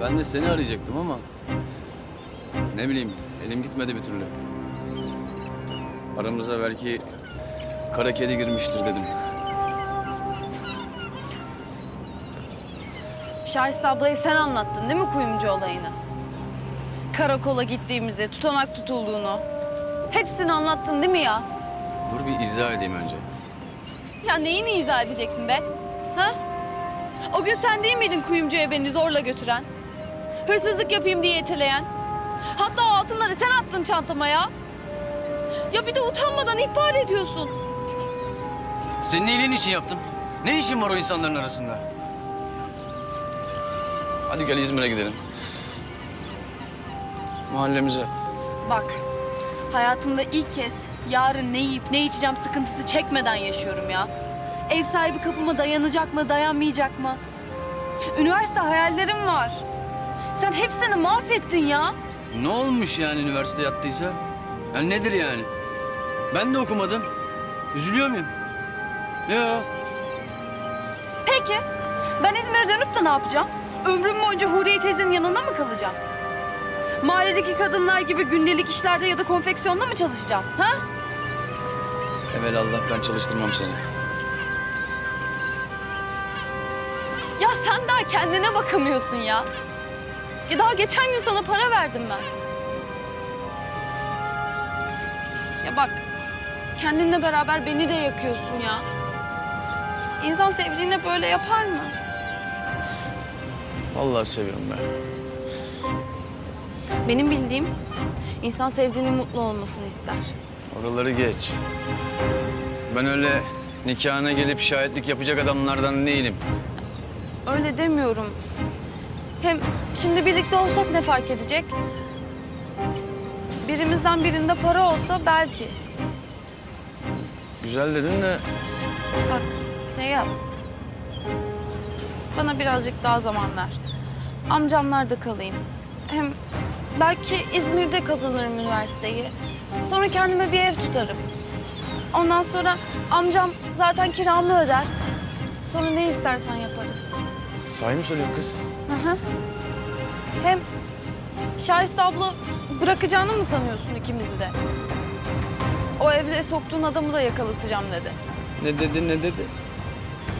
Ben de seni arayacaktım ama... Ne bileyim, elim gitmedi bir türlü. Aramıza belki kara kedi girmiştir dedim. Şahis ablayı sen anlattın değil mi kuyumcu olayını? Karakola gittiğimizi, tutanak tutulduğunu. Hepsini anlattın değil mi ya? Dur bir izah edeyim önce. Ya neyini izah edeceksin be? Ha? O gün sen değil miydin kuyumcuya beni zorla götüren? Hırsızlık yapayım diye yeteleyen. Hatta o altınları sen attın çantama ya. Ya bir de utanmadan ihbar ediyorsun. Senin iyiliğin için yaptım. Ne işin var o insanların arasında? Hadi gel İzmir'e gidelim. Mahallemize. Bak, hayatımda ilk kez yarın ne yiyip ne içeceğim sıkıntısı çekmeden yaşıyorum ya. Ev sahibi kapıma dayanacak mı, dayanmayacak mı? Üniversite hayallerim var. Sen hepsini mahvettin ya. Ne olmuş yani üniversite yattıysa? Yani nedir yani? Ben de okumadım. Üzülüyor muyum? Yok. Peki, ben İzmir'e dönüp de ne yapacağım? Ömrüm boyunca Huriye teyzenin yanında mı kalacağım? Mahalledeki kadınlar gibi gündelik işlerde ya da konfeksiyonda mı çalışacağım? Ha? Evelallah ben çalıştırmam seni. Ya sen daha kendine bakamıyorsun ya. Ya daha geçen gün sana para verdim ben. Ya bak, kendinle beraber beni de yakıyorsun ya. İnsan sevdiğine böyle yapar mı? Vallahi seviyorum ben. Benim bildiğim, insan sevdiğinin mutlu olmasını ister. Oraları geç. Ben öyle nikahına gelip şahitlik yapacak adamlardan değilim. Öyle demiyorum. Hem şimdi birlikte olsak ne fark edecek? Birimizden birinde para olsa belki. Güzel dedin de Bak Feyyaz. Bana birazcık daha zaman ver. Amcamlarda kalayım. Hem belki İzmir'de kazanırım üniversiteyi. Sonra kendime bir ev tutarım. Ondan sonra amcam zaten kiramı öder. Sonra ne istersen yaparız. sahi mi söylüyor kız? Hı hı. Hem Şahiste abla bırakacağını mı sanıyorsun ikimizi de? O evde soktuğun adamı da yakalatacağım dedi. Ne dedi ne dedi?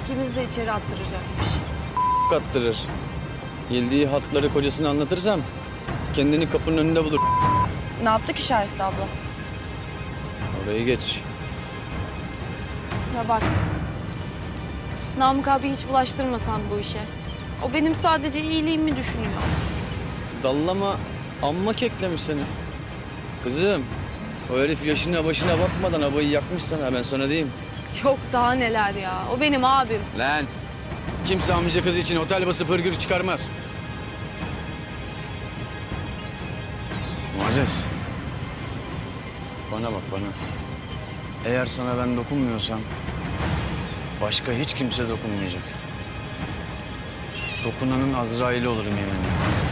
İkimizi de içeri attıracakmış. Attırır. Yildiği hatları kocasına anlatırsam kendini kapının önünde bulur. Ne yaptı ki Şahiste abla? Orayı geç. Ya bak. Namık abi hiç bulaştırmasan bu işe. O benim sadece iyiliğimi düşünüyor. Dallama amma keklemiş seni. Kızım o herif yaşına başına bakmadan abayı yakmış sana ben sana diyeyim. Yok daha neler ya. O benim abim. Lan kimse amca kızı için otel basıp hırgür çıkarmaz. Muazzez. Bana bak bana. Eğer sana ben dokunmuyorsam başka hiç kimse dokunmayacak. Dokunanın Azrail'i olurum yeminle.